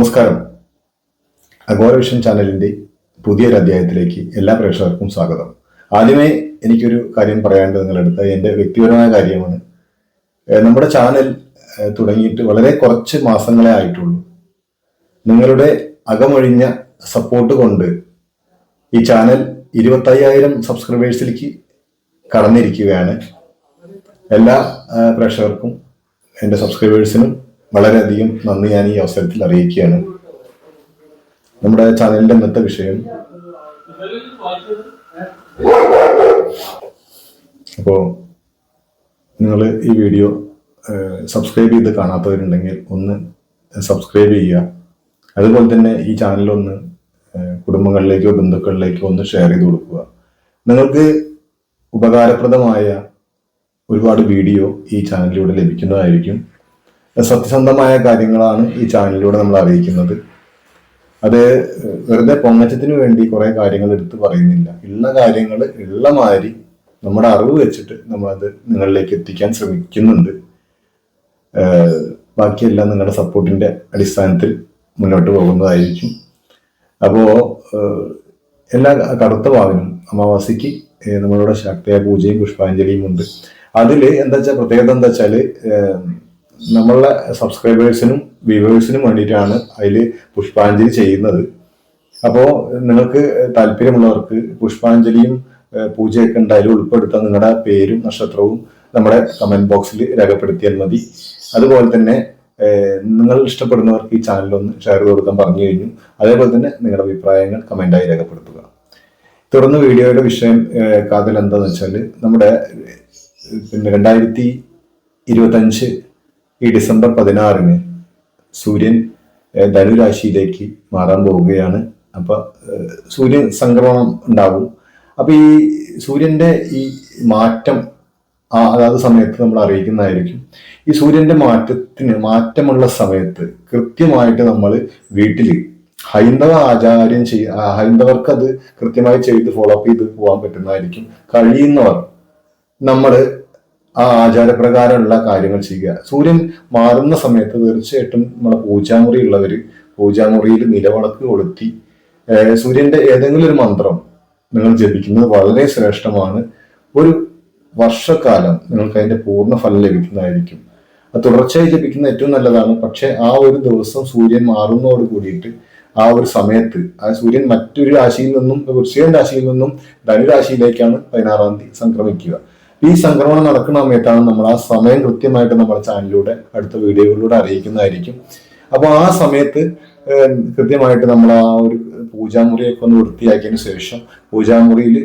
നമസ്കാരം. Agora vision ചാനലിന്റെ പുതിയൊരു അധ്യായത്തിലേക്ക് എല്ലാ പ്രേക്ഷകർക്കും സ്വാഗതം. ആദ്യമേ എനിക്കൊരു കാര്യം പറയേണ്ടത് നിങ്ങളെടുത്ത്. എന്റെ വ്യക്തിപരമായ കാര്യമാണ്. നമ്മുടെ ചാനൽ തുടങ്ങിയിട്ട് വളരെ കുറച്ച് മാസങ്ങളെ ആയിട്ടുള്ളൂ. നിങ്ങളുടെ അകമൊഴിഞ്ഞ സപ്പോർട്ട് കൊണ്ട് ഈ ചാനൽ ഇരുപത്തയ്യായിരം സബ്സ്ക്രൈബേഴ്സിലേക്ക് കടന്നിരിക്കുകയാണ്. എല്ലാ പ്രേക്ഷകർക്കും എന്റെ സബ്സ്ക്രൈബേഴ്സിനും വളരെയധികം നന്ദി ഞാൻ ഈ അവസരത്തിൽ അറിയിക്കുകയാണ്. നമ്മുടെ ചാനലിന്റെ ഇന്നത്തെ വിഷയം. അപ്പോൾ നിങ്ങൾ ഈ വീഡിയോ സബ്സ്ക്രൈബ് ചെയ്ത് കാണാത്തവരുണ്ടെങ്കിൽ ഒന്ന് സബ്സ്ക്രൈബ് ചെയ്യുക. അതുപോലെ തന്നെ ഈ ചാനലൊന്ന് കുടുംബങ്ങളിലേക്കോ ബന്ധുക്കളിലേക്കോ ഒന്ന് ഷെയർ ചെയ്ത് കൊടുക്കുക. നിങ്ങൾക്ക് ഉപകാരപ്രദമായ ഒരുപാട് വീഡിയോ ഈ ചാനലിലൂടെ ലഭിക്കുന്നതായിരിക്കും. സത്യസന്ധമായ കാര്യങ്ങളാണ് ഈ ചാനലിലൂടെ നമ്മൾ അറിയിക്കുന്നത്. അത് വെറുതെ പൊങ്ങച്ചത്തിന് വേണ്ടി കുറെ കാര്യങ്ങൾ എടുത്തു പറയുന്നില്ല. ഉള്ള കാര്യങ്ങൾ ഉള്ള മാതിരി നമ്മുടെ അറിവ് വെച്ചിട്ട് നമ്മളത് നിങ്ങളിലേക്ക് എത്തിക്കാൻ ശ്രമിക്കുന്നുണ്ട്. ബാക്കിയെല്ലാം നിങ്ങളുടെ സപ്പോർട്ടിന്റെ അടിസ്ഥാനത്തിൽ മുന്നോട്ട് പോകുന്നതായിരിക്കും. അപ്പോ എല്ലാ കറുത്ത വാവിനും അമാവാസിക്ക് നമ്മളുടെ ശക്തിയായ പൂജയും പുഷ്പാഞ്ജലിയും ഉണ്ട്. അതിൽ എന്താ വെച്ചാൽ പ്രത്യേകത എന്താ വെച്ചാൽ നമ്മളുടെ സബ്സ്ക്രൈബേഴ്സിനും വ്യൂവേഴ്സിനും വേണ്ടിയിട്ടാണ് അതിൽ പുഷ്പാഞ്ജലി ചെയ്യുന്നത്. അപ്പോൾ നിങ്ങൾക്ക് താല്പര്യമുള്ളവർക്ക് പുഷ്പാഞ്ജലിയും പൂജയൊക്കെ ഉണ്ടായാലും ഉൾപ്പെടുത്താൻ നിങ്ങളുടെ പേരും നക്ഷത്രവും നമ്മുടെ കമന്റ് ബോക്സിൽ രേഖപ്പെടുത്തിയാൽ മതി. അതുപോലെ തന്നെ നിങ്ങൾ ഇഷ്ടപ്പെടുന്നവർക്ക് ഈ ചാനലൊന്ന് ഷെയർ കൊടുക്കാൻ പറഞ്ഞു കഴിഞ്ഞു. അതേപോലെ തന്നെ നിങ്ങളുടെ അഭിപ്രായങ്ങൾ കമന്റായി രേഖപ്പെടുത്തുക. തുടർന്ന് വീഡിയോയുടെ വിഷയം കാതൽ എന്താണെന്ന് വെച്ചാൽ നമ്മുടെ പിന്നെ രണ്ടായിരത്തി ഇരുപത്തഞ്ച് ഈ ഡിസംബർ പതിനാറിന് സൂര്യൻ ധനുരാശിയിലേക്ക് മാറാൻ പോവുകയാണ്. അപ്പൊ ഏഹ് സൂര്യൻ സംക്രമണം ഉണ്ടാവും അപ്പൊ ഈ സൂര്യന്റെ ഈ മാറ്റം ആ അതാത് സമയത്ത് നമ്മൾ അറിയിക്കുന്നതായിരിക്കും. ഈ സൂര്യന്റെ മാറ്റത്തിന് മാറ്റമുള്ള സമയത്ത് കൃത്യമായിട്ട് നമ്മൾ വീട്ടിൽ ഹൈന്ദവ ആചാര്യം ചെയ്യ ഹൈന്ദവർക്ക് അത് കൃത്യമായി ചെയ്ത് ഫോളോ അപ്പ് ചെയ്ത് പോകാൻ പറ്റുന്നതായിരിക്കും. കഴിയുന്നവർ നമ്മൾ ആ ആചാരപ്രകാരമുള്ള കാര്യങ്ങൾ ചെയ്യുക. സൂര്യൻ മാറുന്ന സമയത്ത് തീർച്ചയായിട്ടും നമ്മുടെ പൂജാമുറി ഉള്ളവര് പൂജാമുറിയിൽ നിലവിളക്ക് കൊളുത്തി സൂര്യന്റെ ഏതെങ്കിലും ഒരു മന്ത്രം നിങ്ങൾ ജപിക്കുന്നത് വളരെ ശ്രേഷ്ഠമാണ്. ഒരു വർഷക്കാലം നിങ്ങൾക്ക് അതിന്റെ പൂർണ ഫലം ലഭിക്കുന്നതായിരിക്കും. അത് തുടർച്ചയായി ജപിക്കുന്ന ഏറ്റവും നല്ലതാണ്. പക്ഷെ ആ ഒരു ദിവസം സൂര്യൻ മാറുന്നതോട് കൂടിയിട്ട് ആ ഒരു സമയത്ത് ആ സൂര്യൻ മറ്റൊരു രാശിയിൽ നിന്നും വൃശ്ചികൻ രാശിയിൽ നിന്നും ധനുരാശിയിലേക്കാണ് പതിനാറാം തീയതി സംക്രമിക്കുക. ഈ സംക്രമണം നടക്കുന്ന സമയത്താണ് നമ്മൾ ആ സമയം കൃത്യമായിട്ട് നമ്മുടെ ചാനലിലൂടെ അടുത്ത വീഡിയോകളിലൂടെ അറിയിക്കുന്നതായിരിക്കും. അപ്പൊ ആ സമയത്ത് കൃത്യമായിട്ട് നമ്മൾ ആ ഒരു പൂജാമുറിയൊക്കെ ഒന്ന് വൃത്തിയാക്കിയതിന് ശേഷം പൂജാമുറിയിൽ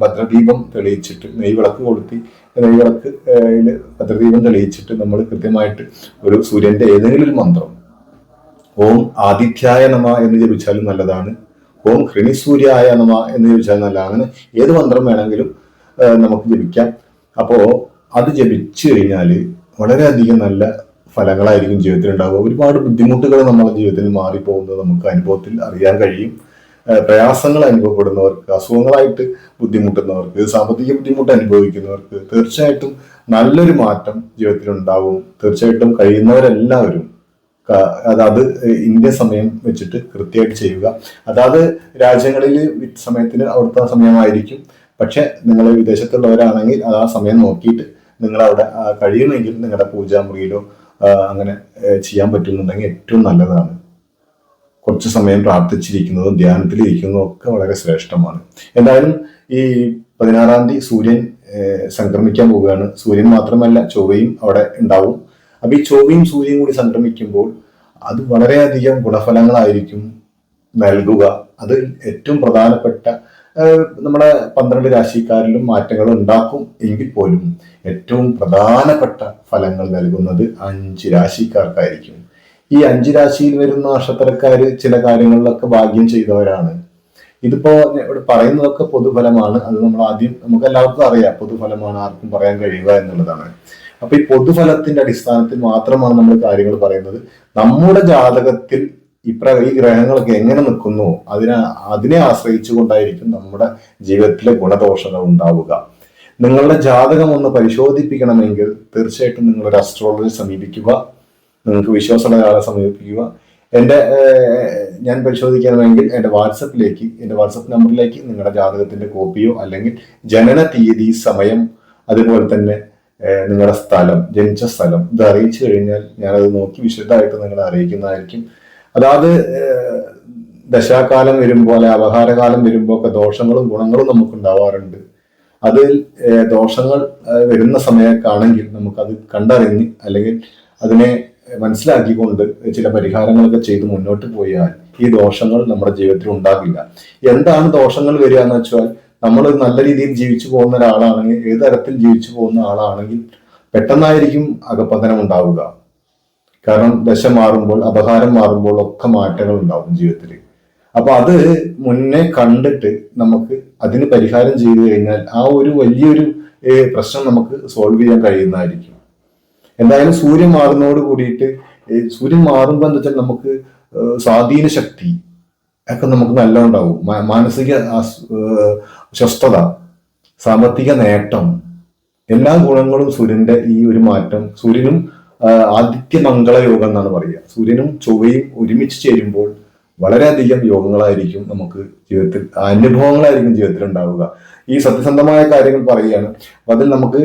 ഭദ്രദീപം തെളിയിച്ചിട്ട് നെയ്വിളക്ക് കൊളുത്തി നെയ്വിളക്ക് ഭദ്രദീപം തെളിയിച്ചിട്ട് നമ്മൾ കൃത്യമായിട്ട് ഒരു സൂര്യന്റെ ഏതെങ്കിലും ഒരു മന്ത്രം ഓം ആദിത്യായ നമ എന്ന് ജപിച്ചാലും നല്ലതാണ് ഓം ഹൃണിസൂര്യായ നമ എന്ന് ജപിച്ചാലും നല്ലതാണ് അങ്ങനെ ഏത് മന്ത്രം വേണമെങ്കിലും നമുക്ക് ജപിക്കാം. അപ്പോ അത് ജപിച്ചു കഴിഞ്ഞാൽ വളരെയധികം നല്ല ഫലങ്ങളായിരിക്കും ജീവിതത്തിൽ ഉണ്ടാവുക ഒരുപാട് ബുദ്ധിമുട്ടുകൾ നമ്മുടെ ജീവിതത്തിൽ മാറിപ്പോകുന്നത് നമുക്ക് അനുഭവത്തിൽ അറിയാൻ കഴിയും. പ്രയാസങ്ങൾ അനുഭവപ്പെടുന്നവർക്ക് അസുഖങ്ങളായിട്ട് ബുദ്ധിമുട്ടുന്നവർക്ക് സാമ്പത്തിക ബുദ്ധിമുട്ട് അനുഭവിക്കുന്നവർക്ക് തീർച്ചയായിട്ടും നല്ലൊരു മാറ്റം ജീവിതത്തിൽ ഉണ്ടാവും തീർച്ചയായിട്ടും കഴിയുന്നവരെല്ലാവരും അതായത് ഇന്ത്യ സമയം വെച്ചിട്ട് കൃത്യമായിട്ട് ചെയ്യുക. അതാത് രാജ്യങ്ങളിൽ സമയത്തിന് അവിടുത്തെ സമയമായിരിക്കും. പക്ഷെ നിങ്ങൾ വിദേശത്തുള്ളവരാണെങ്കിൽ അത് ആ സമയം നോക്കിയിട്ട് നിങ്ങൾ അവിടെ കഴിയുന്നെങ്കിൽ നിങ്ങളുടെ പൂജാമുറിയിലോ അങ്ങനെ ചെയ്യാൻ പറ്റുന്നുണ്ടെങ്കിൽ ഏറ്റവും നല്ലതാണ്. കുറച്ച് സമയം പ്രാർത്ഥിച്ചിരിക്കുന്നതും ധ്യാനത്തിലിരിക്കുന്നതും ഒക്കെ വളരെ ശ്രേഷ്ഠമാണ്. എന്തായാലും ഈ പതിനാറാം തീയതി സൂര്യൻ സംക്രമിക്കാൻ പോവുകയാണ്. സൂര്യൻ മാത്രമല്ല ചൊവ്വയും അവിടെ ഉണ്ടാവും. അപ്പൊ ഈ ചൊവ്വയും സൂര്യനും കൂടി സംക്രമിക്കുമ്പോൾ അത് വളരെയധികം ഗുണഫലങ്ങളായിരിക്കും നൽകുക. അത് ഏറ്റവും പ്രധാനപ്പെട്ട നമ്മുടെ പന്ത്രണ്ട് രാശിക്കാരിലും മാറ്റങ്ങൾ ഉണ്ടാക്കും എങ്കിൽ പോലും ഏറ്റവും പ്രധാനപ്പെട്ട ഫലങ്ങൾ നൽകുന്നത് അഞ്ച് രാശിക്കാർക്കായിരിക്കും. ഈ അഞ്ച് രാശിയിൽ വരുന്ന നക്ഷത്രക്കാര് ചില കാര്യങ്ങളിലൊക്കെ ഭാഗ്യം ചെയ്തവരാണ്. ഇതിപ്പോ ഇവിടെ പറയുന്നതൊക്കെ പൊതുഫലമാണ്. അത് നമ്മൾ ആദ്യം നമുക്ക് എല്ലാവർക്കും അറിയാം പൊതുഫലമാണ് ആർക്കും പറയാൻ കഴിയുക എന്നുള്ളതാണ്. അപ്പൊ ഈ പൊതുഫലത്തിന്റെ അടിസ്ഥാനത്തിൽ മാത്രമാണ് നമ്മൾ കാര്യങ്ങൾ പറയുന്നത്. നമ്മുടെ ജാതകത്തിൽ ഇപ്ര ഈ ഗ്രഹങ്ങളൊക്കെ എങ്ങനെ നിൽക്കുന്നു? അതിനെ അതിനെ ആശ്രയിച്ചുകൊണ്ടായിരിക്കും നമ്മുടെ ജീവിതത്തിലെ ഗുണദോഷങ്ങൾ ഉണ്ടാവുക. നിങ്ങളുടെ ജാതകം ഒന്ന് പരിശോധിപ്പിക്കണമെങ്കിൽ തീർച്ചയായിട്ടും നിങ്ങൾ ഒരു അസ്ട്രോളജി സമീപിക്കുക. നിങ്ങൾക്ക് വിശ്വാസമുള്ള സമീപിക്കുക. എന്റെ ഞാൻ പരിശോധിക്കണമെങ്കിൽ എന്റെ വാട്സപ്പിലേക്ക് എന്റെ വാട്സപ്പ് നമ്പറിലേക്ക് നിങ്ങളുടെ ജാതകത്തിന്റെ കോപ്പിയോ അല്ലെങ്കിൽ ജനന തീയതി സമയം അതുപോലെ തന്നെ നിങ്ങളുടെ സ്ഥലം ജനിച്ച സ്ഥലം ഇത് അറിയിച്ചു കഴിഞ്ഞാൽ ഞാനത് നോക്കി വിശദമായിട്ട് നിങ്ങളെ അറിയിക്കുന്നതായിരിക്കും. അതായത് ദശാകാലം വരുമ്പോൾ അല്ലെ അപഹാരകാലം വരുമ്പോൾ ഒക്കെ ദോഷങ്ങളും ഗുണങ്ങളും നമുക്ക് ഉണ്ടാവാറുണ്ട് അതിൽ ദോഷങ്ങൾ വരുന്ന നമുക്ക് നമുക്കത് കണ്ടറിഞ്ഞ് അല്ലെങ്കിൽ അതിനെ മനസ്സിലാക്കിക്കൊണ്ട് ചില പരിഹാരങ്ങളൊക്കെ ചെയ്ത് മുന്നോട്ട് പോയാൽ ഈ ദോഷങ്ങൾ നമ്മുടെ ജീവിതത്തിൽ ഉണ്ടാകില്ല എന്താണ് ദോഷങ്ങൾ വരിക എന്ന് വെച്ചാൽ നമ്മൾ നല്ല രീതിയിൽ ജീവിച്ചു പോകുന്ന ഒരാളാണെങ്കിൽ ഏത് തരത്തിൽ ജീവിച്ചു പോകുന്ന ആളാണെങ്കിൽ പെട്ടെന്നായിരിക്കും അകപ്പതനം ഉണ്ടാവുക. കാരണം ദശ മാറുമ്പോൾ അപകാരം മാറുമ്പോൾ ഒക്കെ മാറ്റങ്ങൾ ഉണ്ടാവും ജീവിതത്തിൽ. അപ്പൊ അത് മുന്നേ കണ്ടിട്ട് നമുക്ക് അതിന് പരിഹാരം ചെയ്തു കഴിഞ്ഞാൽ ആ ഒരു വലിയൊരു പ്രശ്നം നമുക്ക് സോൾവ് ചെയ്യാൻ കഴിയുന്നതായിരിക്കും. എന്തായാലും സൂര്യൻ മാറുന്നതോട് കൂടിയിട്ട് സൂര്യൻ മാറുമ്പോൾ എന്താ വെച്ചാൽ നമുക്ക് സ്വാധീന ശക്തി ഒക്കെ നമുക്ക് നല്ല ഉണ്ടാവും. മാനസിക സ്വസ്ഥത സാമ്പത്തിക നേട്ടം എല്ലാ ഗുണങ്ങളും സൂര്യന്റെ ഈ ഒരു മാറ്റം സൂര്യനും ആ, ആദിത്യ മംഗള യോഗം എന്നാണ് പറയുക. സൂര്യനും ചൊവ്വയും ഒരുമിച്ച് ചേരുമ്പോൾ വളരെയധികം യോഗങ്ങളായിരിക്കും നമുക്ക് ജീവിതത്തിൽ അനുഭവങ്ങളായിരിക്കും ജീവിതത്തിൽ ഉണ്ടാവുക. ഈ സത്യസന്ധമായ കാര്യങ്ങൾ പറയുകയാണ്. അതിൽ നമുക്ക്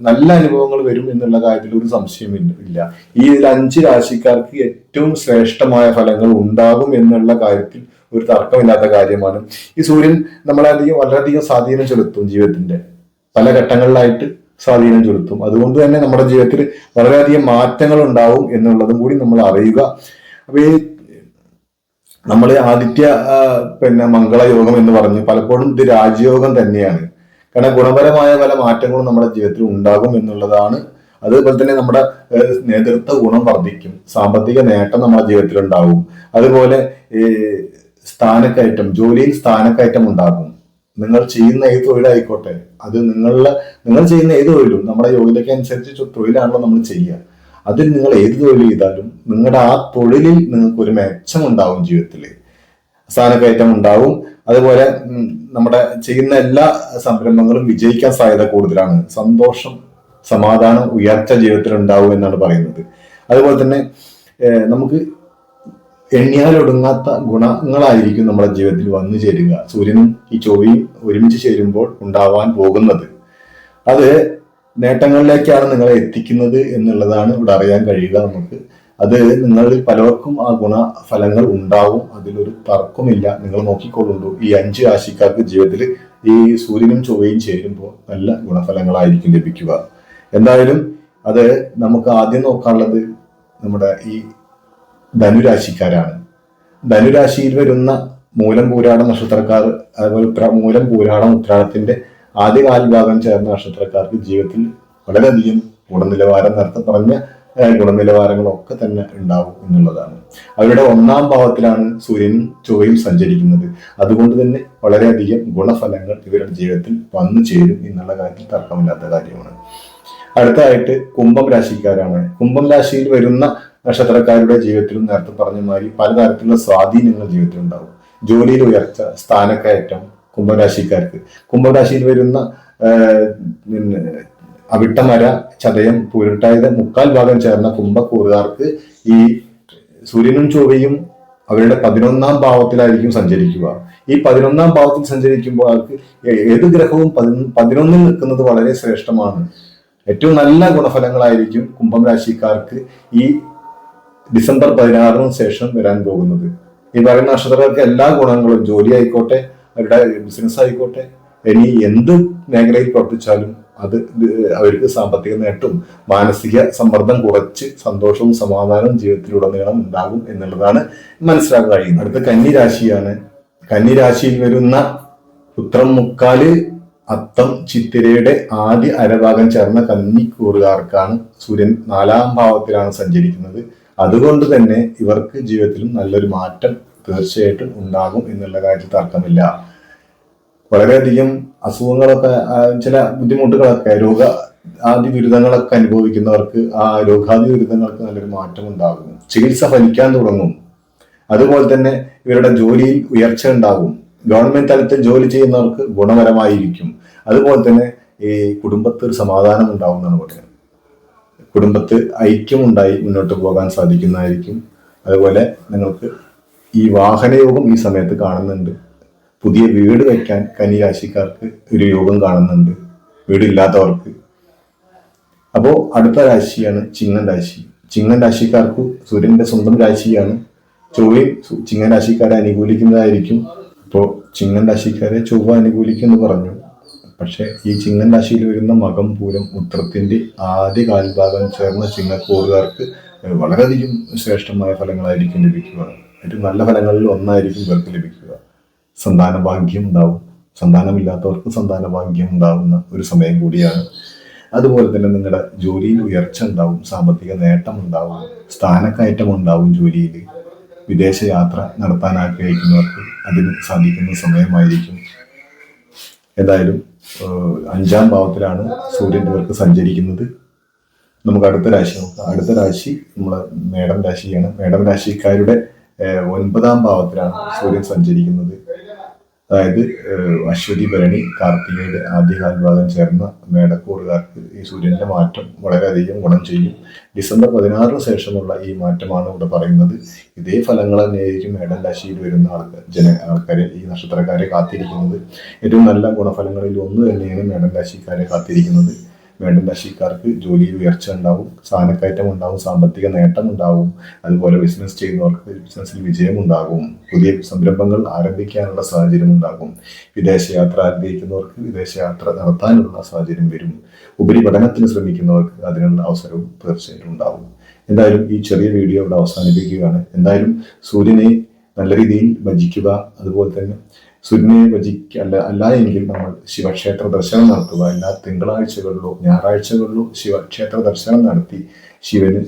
നല്ല അനുഭവങ്ങൾ വരും എന്നുള്ള കാര്യത്തിൽ ഒരു സംശയം ഇല്ല. ഈ അഞ്ച് രാശിക്കാർക്ക് ഏറ്റവും ശ്രേഷ്ഠമായ ഫലങ്ങൾ ഉണ്ടാകും എന്നുള്ള കാര്യത്തിൽ ഒരു തർക്കമില്ലാത്ത കാര്യമാണ്. ഈ സൂര്യൻ നമ്മളധികം വളരെയധികം സ്വാധീനം ചെലുത്തും ജീവിതത്തിന്റെ. പല ഘട്ടങ്ങളിലായിട്ട് സ്വാധീനം ചെലുത്തും. അതുകൊണ്ട് തന്നെ നമ്മുടെ ജീവിതത്തിൽ വളരെയധികം മാറ്റങ്ങൾ ഉണ്ടാവും എന്നുള്ളതും കൂടി നമ്മൾ അറിയുക. അപ്പൊ ഈ നമ്മൾ ആദിത്യ പിന്നെ മംഗളയോഗം എന്ന് പറഞ്ഞ് പലപ്പോഴും ഇത് രാജയോഗം തന്നെയാണ്. കാരണം ഗുണപരമായ പല മാറ്റങ്ങളും നമ്മുടെ ജീവിതത്തിൽ ഉണ്ടാകും എന്നുള്ളതാണ്. അതുപോലെ തന്നെ നമ്മുടെ നേതൃത്വ ഗുണം വർദ്ധിക്കും. സാമ്പത്തിക നേട്ടം നമ്മുടെ ജീവിതത്തിൽ ഉണ്ടാകും. അതുപോലെ ഈ സ്ഥാനക്കയറ്റം ജോലിയിൽ സ്ഥാനക്കയറ്റം ഉണ്ടാകും. നിങ്ങൾ ചെയ്യുന്ന ഏത് തൊഴിലായിക്കോട്ടെ അത് നിങ്ങളുടെ നിങ്ങൾ ചെയ്യുന്ന ഏത് തൊഴിലും നമ്മുടെ യോഗ്യതയ്ക്ക് അനുസരിച്ച് തൊഴിലാണല്ലോ നമ്മൾ ചെയ്യുക. അതിൽ നിങ്ങൾ ഏത് തൊഴിൽ ചെയ്താലും നിങ്ങളുടെ ആ തൊഴിലിൽ നിങ്ങൾക്ക് ഒരു മെച്ചം ഉണ്ടാവും ജീവിതത്തിൽ സ്ഥാനക്കയറ്റം ഉണ്ടാവും. അതുപോലെ നമ്മുടെ ചെയ്യുന്ന എല്ലാ സംരംഭങ്ങളും വിജയിക്കാൻ സാധ്യത കൂടുതലാണ്. സന്തോഷം സമാധാനം ഉയർച്ച ജീവിതത്തിൽ ഉണ്ടാവും എന്നാണ് പറയുന്നത്. അതുപോലെ തന്നെ നമുക്ക് എണ്ണിയാലൊടുങ്ങാത്ത ഗുണങ്ങളായിരിക്കും നമ്മുടെ ജീവിതത്തിൽ വന്നു ചേരുക. സൂര്യനും ഈ ചൊവ്വയും ഒരുമിച്ച് ചേരുമ്പോൾ ഉണ്ടാവാൻ പോകുന്നത്. അത് നേട്ടങ്ങളിലേക്കാണ് നിങ്ങളെ എത്തിക്കുന്നത് എന്നുള്ളതാണ് ഇവിടെ അറിയാൻ കഴിയുക നമുക്ക്. അത് നിങ്ങളിൽ പലർക്കും ആ ഗുണഫലങ്ങൾ ഉണ്ടാവും. അതിലൊരു തർക്കമില്ല നിങ്ങൾ നോക്കിക്കൊള്ളുണ്ടു ഈ അഞ്ച് രാശിക്കാർക്ക് ജീവിതത്തിൽ ഈ സൂര്യനും ചൊവ്വയും ചേരുമ്പോൾ നല്ല ഗുണഫലങ്ങളായിരിക്കും ലഭിക്കുക. എന്തായാലും അത് നമുക്ക് ആദ്യം നോക്കാനുള്ളത് നമ്മുടെ ഈ ധനുരാശിക്കാരാണ്. ധനുരാശിയിൽ വരുന്ന മൂലം പൂരാട നക്ഷത്രക്കാർ അതുപോലെ മൂലം പൂരാടം ഉത്രാടത്തിന്റെ ആദ്യ കാൽഭാഗം ചേർന്ന നക്ഷത്രക്കാർക്ക് ജീവിതത്തിൽ വളരെയധികം ഗുണനിലവാരം നേരത്തെ പറഞ്ഞ ഗുണനിലവാരങ്ങളൊക്കെ തന്നെ ഉണ്ടാവും എന്നുള്ളതാണ്. അവരുടെ ഒന്നാം ഭാവത്തിലാണ് സൂര്യനും ചൊവ്വയും സഞ്ചരിക്കുന്നത്. അതുകൊണ്ട് തന്നെ വളരെയധികം ഗുണഫലങ്ങൾ ഇവരുടെ ജീവിതത്തിൽ വന്നു ചേരും എന്നുള്ള കാര്യത്തിൽ തർക്കമില്ലാത്ത കാര്യമാണ്. അടുത്തതായിട്ട് കുംഭം രാശിക്കാരാണ്. കുംഭം രാശിയിൽ വരുന്ന നക്ഷത്രക്കാരുടെ ജീവിതത്തിലും നേരത്തെ പറഞ്ഞ മാതിരി പലതരത്തിലുള്ള സ്വാധീനങ്ങൾ ജീവിതത്തിൽ ഉണ്ടാവും ജോലിയിൽ ഉയർച്ച സ്ഥാനക്കയറ്റം കുംഭരാശിക്കാർക്ക്. കുംഭരാശിയിൽ വരുന്ന അവിട്ടമര ചതയം പൂരിട്ടായത് മുക്കാൽ ഭാഗം ചേർന്ന കുംഭക്കൂറുകാർക്ക് ഈ സൂര്യനും ചൊവ്വയും അവരുടെ പതിനൊന്നാം ഭാവത്തിലായിരിക്കും സഞ്ചരിക്കുക. ഈ പതിനൊന്നാം ഭാവത്തിൽ സഞ്ചരിക്കുമ്പോൾ അവർക്ക് ഏത് ഗ്രഹവും പതി- പതിനൊന്നിൽ നിൽക്കുന്നത് വളരെ ശ്രേഷ്ഠമാണ്. ഏറ്റവും നല്ല ഗുണഫലങ്ങളായിരിക്കും കുംഭം രാശിക്കാർക്ക് ഈ ഡിസംബർ പതിനാറിന് ശേഷം വരാൻ പോകുന്നത്. ഈ പറയുന്ന നക്ഷത്രക്കാർക്ക് എല്ലാ ഗുണങ്ങളും ജോലി ആയിക്കോട്ടെ അവരുടെ ബിസിനസ് ആയിക്കോട്ടെ ഇനി എന്ത് മേഖലയിൽ പ്രവർത്തിച്ചാലും അത് അവർക്ക് സാമ്പത്തിക നേട്ടവും മാനസിക സമ്മർദ്ദം കുറച്ച് സന്തോഷവും സമാധാനവും ജീവിതത്തിലുടനീളം ഉണ്ടാകും എന്നുള്ളതാണ് മനസ്സിലാക്കാൻ കഴിയുന്നത്. അടുത്ത കന്നി രാശിയാണ്. കന്നി രാശിയിൽ വരുന്ന ഉത്രം മുക്കാൽ അത്തം ചിത്തിരയുടെ ആദ്യ അരഭാഗം ചേർന്ന കന്നിക്കൂറുകാർക്കാണ് സൂര്യൻ നാലാം ഭാവത്തിലാണ് സഞ്ചരിക്കുന്നത്. അതുകൊണ്ട് തന്നെ ഇവർക്ക് ജീവിതത്തിലും നല്ലൊരു മാറ്റം തീർച്ചയായിട്ടും ഉണ്ടാകും എന്നുള്ള കാര്യത്തിൽ തർക്കമില്ല. വളരെയധികം അസുഖങ്ങളൊക്കെ ചില ബുദ്ധിമുട്ടുകളൊക്കെ രോഗ ആദി ദുരിതങ്ങളൊക്കെ അനുഭവിക്കുന്നവർക്ക് ആ രോഗാദി ദുരിതങ്ങൾക്ക് നല്ലൊരു മാറ്റം ഉണ്ടാകും. ചികിത്സ ഫലിക്കാൻ തുടങ്ങും. അതുപോലെ തന്നെ ഇവരുടെ ജോലിയിൽ ഉയർച്ച ഉണ്ടാകും. ഗവൺമെന്റ് തലത്തിൽ ജോലി ചെയ്യുന്നവർക്ക് ഗുണപരമായിരിക്കും അതുപോലെ തന്നെ ഈ കുടുംബത്തിൽ സമാധാനം ഉണ്ടാകും എന്നാണ് പറയുന്നത് കുടുംബത്ത് ഐക്യമുണ്ടായി മുന്നോട്ട് പോകാൻ സാധിക്കുന്നതായിരിക്കും. അതുപോലെ നിങ്ങൾക്ക് ഈ വാഹനയോഗം ഈ സമയത്ത് കാണുന്നുണ്ട്. പുതിയ വീട് വയ്ക്കാൻ കനിരാശിക്കാർക്ക് ഒരു യോഗം കാണുന്നുണ്ട്. വീടില്ലാത്തവർക്ക്. അപ്പോൾ അടുത്ത രാശിയാണ് ചിങ്ങൻ രാശി. ചിങ്ങൻ രാശിക്കാർക്ക് സൂര്യന്റെ സ്വന്തം രാശിയാണ്. ചൊവ്വയും ചിങ്ങൻ രാശിക്കാരെ അനുകൂലിക്കുന്നതായിരിക്കും. അപ്പോൾ ചിങ്ങൻ രാശിക്കാരെ ചൊവ്വ അനുകൂലിക്കുമെന്ന് പറഞ്ഞു. പക്ഷെ ഈ ചിങ്ങൻ രാശിയിൽ വരുന്ന മകം പൂരം ഉത്രത്തിന്റെ ആദ്യ കാൽഭാഗം ചേർന്ന ചിങ്ങക്കൂറുകാർക്ക് വളരെയധികം ശ്രേഷ്ഠമായ ഫലങ്ങളായിരിക്കും ലഭിക്കുക. ഏറ്റവും നല്ല ഫലങ്ങളിൽ ഒന്നായിരിക്കും ഇവർക്ക് ലഭിക്കുക. സന്താന ഭാഗ്യം ഉണ്ടാവും. സന്താനമില്ലാത്തവർക്ക് സന്താന ഭാഗ്യം ഉണ്ടാവുന്ന ഒരു സമയം കൂടിയാണ്. അതുപോലെ തന്നെ നിങ്ങളുടെ ജോലിയിൽ ഉയർച്ച ഉണ്ടാവും സാമ്പത്തിക നേട്ടം ഉണ്ടാവും സ്ഥാനക്കയറ്റം ഉണ്ടാവും ജോലിയിൽ. വിദേശ യാത്ര നടത്താൻ ആഗ്രഹിക്കുന്നവർക്ക് അതിന് സാധിക്കുന്ന സമയമായിരിക്കും. ഏതായാലും അഞ്ചാം ഭാവത്തിലാണ് സൂര്യൻ ഇവർക്ക് സഞ്ചരിക്കുന്നത്. നമുക്ക് അടുത്ത രാശി നോക്കാം. അടുത്ത രാശി നമ്മളെ മേടം രാശിയാണ്. മേടം രാശിക്കാരുടെ ഒൻപതാം ഭാവത്തിലാണ് സൂര്യൻ സഞ്ചരിക്കുന്നത്. അതായത് അശ്വതി ഭരണി കാർത്തികയുടെ ആദ്യകാൽഭാഗം ചേർന്ന മേടക്കൂറുകാർക്ക് ഈ സൂര്യന്റെ മാറ്റം വളരെയധികം ഗുണം ചെയ്യും. ഡിസംബർ പതിനാറിന് ശേഷമുള്ള ഈ മാറ്റമാണ് ഇവിടെ പറയുന്നത്. ഇതേ ഫലങ്ങൾ തന്നെയായിരിക്കും മേടം രാശിയിൽ വരുന്ന ആൾക്കാർ ജന ആൾക്കാരെ ഈ നക്ഷത്രക്കാരെ കാത്തിരിക്കുന്നത്. ഏറ്റവും നല്ല ഗുണഫലങ്ങളിൽ ഒന്ന് തന്നെയാണ് മേടം രാശിക്കാരെ കാത്തിരിക്കുന്നത്. മേടം കൃഷിക്കാർക്ക് ജോലിയിൽ ഉയർച്ച ഉണ്ടാവും സ്ഥാനക്കയറ്റം ഉണ്ടാവും സാമ്പത്തിക നേട്ടം ഉണ്ടാവും. അതുപോലെ ബിസിനസ് ചെയ്യുന്നവർക്ക് ബിസിനസ്സിൽ വിജയം ഉണ്ടാകും. പുതിയ സംരംഭങ്ങൾ ആരംഭിക്കാനുള്ള സാഹചര്യം ഉണ്ടാകും. വിദേശയാത്ര ആഗ്രഹിക്കുന്നവർക്ക് വിദേശയാത്ര നടത്താനുള്ള സാഹചര്യം വരും. ഉപരിപഠനത്തിന് ശ്രമിക്കുന്നവർക്ക് അതിനുള്ള അവസരവും തീർച്ചയായിട്ടും ഉണ്ടാവും എന്തായാലും ഈ ചെറിയ വീഡിയോ ഇവിടെ അവസാനിപ്പിക്കുകയാണ്. എന്തായാലും സൂര്യനെ നല്ല രീതിയിൽ ഭജിക്കുക അതുപോലെ തന്നെ സൂര്യനെ ഭജിക്ക അല്ല അല്ല എങ്കിൽ നമ്മൾ ശിവക്ഷേത്ര ദർശനം നടത്തുക. എല്ലാ തിങ്കളാഴ്ചകളിലോ ഞായറാഴ്ചകളിലോ ശിവക്ഷേത്ര ദർശനം നടത്തി ശിവന്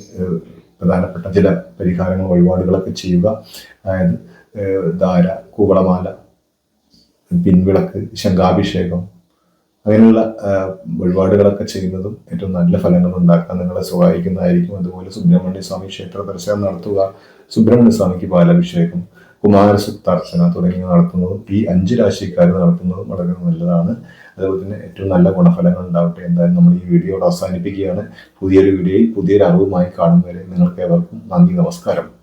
പ്രധാനപ്പെട്ട ചില പരിഹാരങ്ങൾ വഴിപാടുകളൊക്കെ ചെയ്യുക. അതായത് ധാര കൂവളമാല പിൻവിളക്ക് ശംഖാഭിഷേകം അങ്ങനെയുള്ള വഴിപാടുകളൊക്കെ ചെയ്യുന്നതും ഏറ്റവും നല്ല ഫലങ്ങൾ ഉണ്ടാക്കാൻ നിങ്ങളെ സഹായിക്കുന്നതായിരിക്കും. അതുപോലെ സുബ്രഹ്മണ്യ സ്വാമി ക്ഷേത്ര ദർശനം നടത്തുക സുബ്രഹ്മണ്യ സ്വാമിക്ക് പാലാഭിഷേകം കുമാരസുക്താർച്ചന തുടങ്ങിയ നടത്തുന്നതും ഈ അഞ്ച് രാശിക്കാർ നടത്തുന്നതും വളരെ നല്ലതാണ്. അതുപോലെ തന്നെ ഏറ്റവും നല്ല ഗുണഫലങ്ങൾ ഉണ്ടാവട്ടെ എന്തായാലും നമ്മൾ ഈ വീഡിയോ അവസാനിപ്പിക്കുകയാണ്. പുതിയൊരു വീഡിയോയിൽ പുതിയൊരു അറിവുമായി കാണും വരെ നിങ്ങൾക്ക് ഏവർക്കും നന്ദി നമസ്കാരം.